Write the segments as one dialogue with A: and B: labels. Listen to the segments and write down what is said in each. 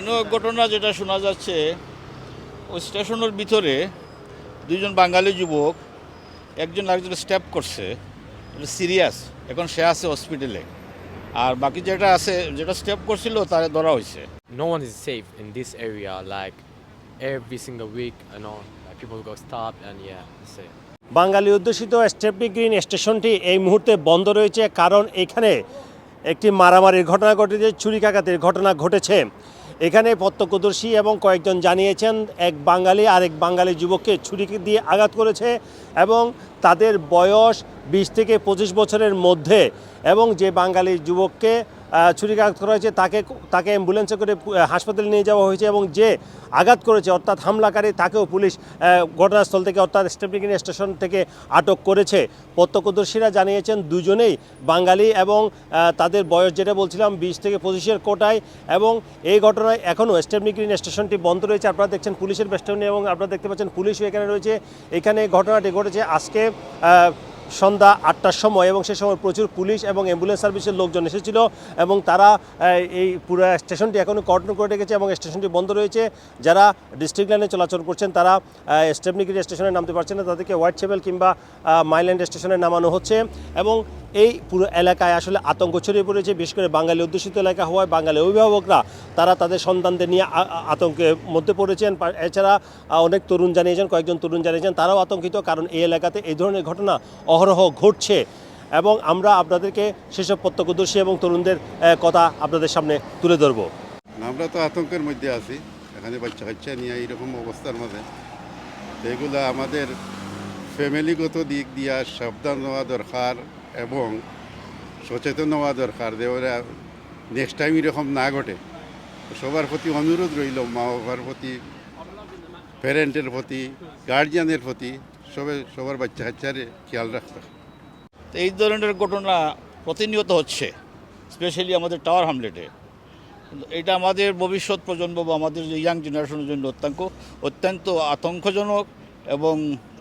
A: ইনো ঘটনা যেটা শোনা যাচ্ছে ওই স্টেশনের ভিতরে দুইজন বাঙালি যুবক একজন আরেকজন স্টেপ করছে। এটা সিরিয়াস এখন সে আছে হসপিটালে আর বাকি যেটা আছে যেটা স্টেপ করছিল তারে ধরা হয়েছে।
B: No one is safe in this area like week, you know, like people got stopped, and yeah, that's
C: Bangali অধ্যুষিত স্টেপনি গ্রিন স্টেশনটি এই মুহূর্তে বন্ধ রয়েছে কারণ এখানে একটি মারামারির ঘটনা ঘটেছে ছুরিকাঘাতের ঘটনা ঘটেছে। এখানে প্রত্যক্ষদর্শী এবং কয়েকজন জানিয়েছেন, এক বাঙালি আরেক বাঙালি যুবককে ছুরি দিয়ে আঘাত করেছে এবং তাদের বয়স বিশ থেকে পঁচিশ বছরের মধ্যে এবং যে বাঙালি যুবককে ছুরিকাঘাত করা হয়েছে, তাকে তাকে অ্যাম্বুলেন্সে করে হাসপাতালে নিয়ে যাওয়া হয়েছে এবং যে আঘাত করেছে, অর্থাৎ হামলাকারী তাকেও পুলিশ ঘটনাস্থল থেকে, অর্থাৎ স্টেপনিকিন স্টেশন থেকে আটক করেছে। প্রত্যক্ষদর্শীরা জানিয়েছেন, দুজনেই বাঙালি এবং তাদের বয়স যেটা বলছিলাম, বিশ থেকে পঁচিশের কোটায় এবং এই ঘটনায় এখনও স্টেপনিকিন স্টেশনটি বন্ধ রয়েছে। আপনারা দেখছেন পুলিশের বেষ্টনী এবং আপনারা দেখতে পাচ্ছেন পুলিশও এখানে রয়েছে। এখানে ঘটনাটি ঘটেছে আজকে সন্ধ্যা আটটার সময় এবং সে সময় প্রচুর পুলিশ এবং অ্যাম্বুলেন্স সার্ভিসের লোকজন এসেছিল এবং তারা এই পুরো স্টেশনটি এখনও কর্ডন করে রেখেছে এবং স্টেশনটি বন্ধ রয়েছে। যারা ডিস্ট্রিক্ট লাইনে চলাচল করছেন, তারা স্টেপনিগিরি স্টেশনে নামতে পারছেন না। তাদেরকে হোয়াইট সেভেল কিংবা মাইল্যান্ড স্টেশনে নামানো হচ্ছে এবং এই পুরো এলাকায় আসলে আতঙ্ক ছড়িয়ে পড়েছে, বিশেষ করে বাঙালি অধ্যুষিত এলাকা হওয়ায় বাঙালি অভিভাবকরা, তারা তাদের সন্তানদের নিয়ে আতঙ্কের মধ্যে পড়েছেন। এছাড়া অনেক তরুণ জানিয়েছেন, কয়েকজন তরুণ জানিয়েছেন, তারাও আতঙ্কিত কারণ এই এলাকাতে এই ধরনের ঘটনা অহরহ ঘটছে। এবং আমরা আপনাদেরকে সেসব প্রত্যক্ষদর্শী এবং তরুণদের কথা আপনাদের সামনে তুলে ধরবো।
D: আমরা তো আতঙ্কের মধ্যে আছি, এখানে বাচ্চা কাচ্চা নিয়ে এইরকম অবস্থার মধ্যে। এগুলো আমাদের ফ্যামিলিগত দিক দিয়া সাবধান হওয়া দরকার। এবং সচেতন হওয়া দরকার যে ওরা নেক্সট টাইম এরকম না ঘটে। সবার প্রতি অনুরোধ রইল, মা বাবার প্রতি প্যারেন্টের প্রতি গার্জিয়ানের প্রতি, সবে সবার বাচ্চা কাচ্চারে খেয়াল রাখতে
A: তো এই ধরনের ঘটনা প্রতিনিয়ত হচ্ছে স্পেশালি আমাদের টাওয়ার হামলেটে এটা আমাদের ভবিষ্যৎ প্রজন্ম বা আমাদের যে ইয়াং জেনারেশনের জন্য অত্যন্ত অত্যন্ত আতঙ্কজনক এবং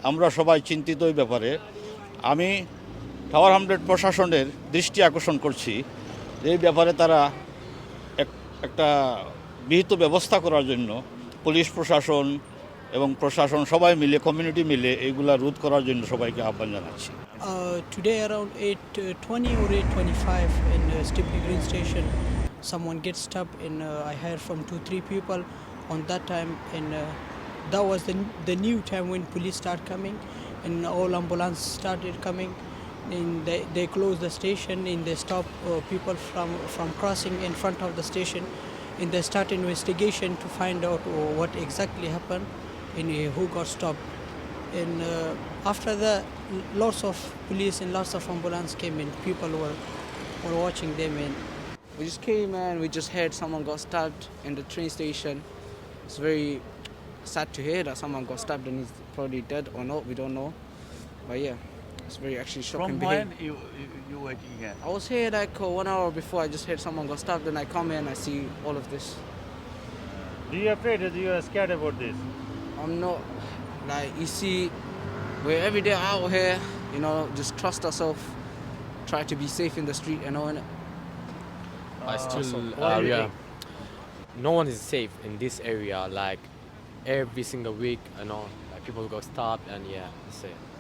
A: আমরা সবাই চিন্তিত এই ব্যাপারে। আমি টাওয়ার হামলেট প্রশাসনের দৃষ্টি আকর্ষণ করছি এই ব্যাপারে তারা একটা বিহিত ব্যবস্থা করার জন্য পুলিশ প্রশাসন এবং প্রশাসন সবাই মিলে কমিউনিটি মিলে এইগুলা রোধ করার জন্য সবাইকে আহ্বান জানাচ্ছি
E: Uh, today around 8:20 or 8:25 in uh, Stepney Green Station, someone gets stabbed. And uh, I heard from two three people on that time, and uh, that was the the new time when police start coming, and all ambulance started coming. And they, they close the station and they stop uh, people from from crossing in front of the station, and they start investigation to find out uh, what exactly happened and uh, who got stopped and uh, after that lots of police and lots of ambulance came in people were were watching them and
F: We just came and we just heard someone got stabbed in the train station. It's very sad to hear that someone got stabbed and he's probably dead or not. We don't know. But yeah, it's very actually shocking.
G: From when you you, you working here?
F: I was here like uh, one hour before. I just heard someone got stabbed, and I come here and I see all of this.
C: Do you afraid? Do you are scared about this?
F: I'm not like you see, we're every day out here. You know, just trust ourselves. Try to be safe in the street and all. innit?
B: I still,
C: what
B: uh,
C: do
B: yeah. No one is safe in this area. Like every single week, you know, like people got stopped, and yeah, that's it.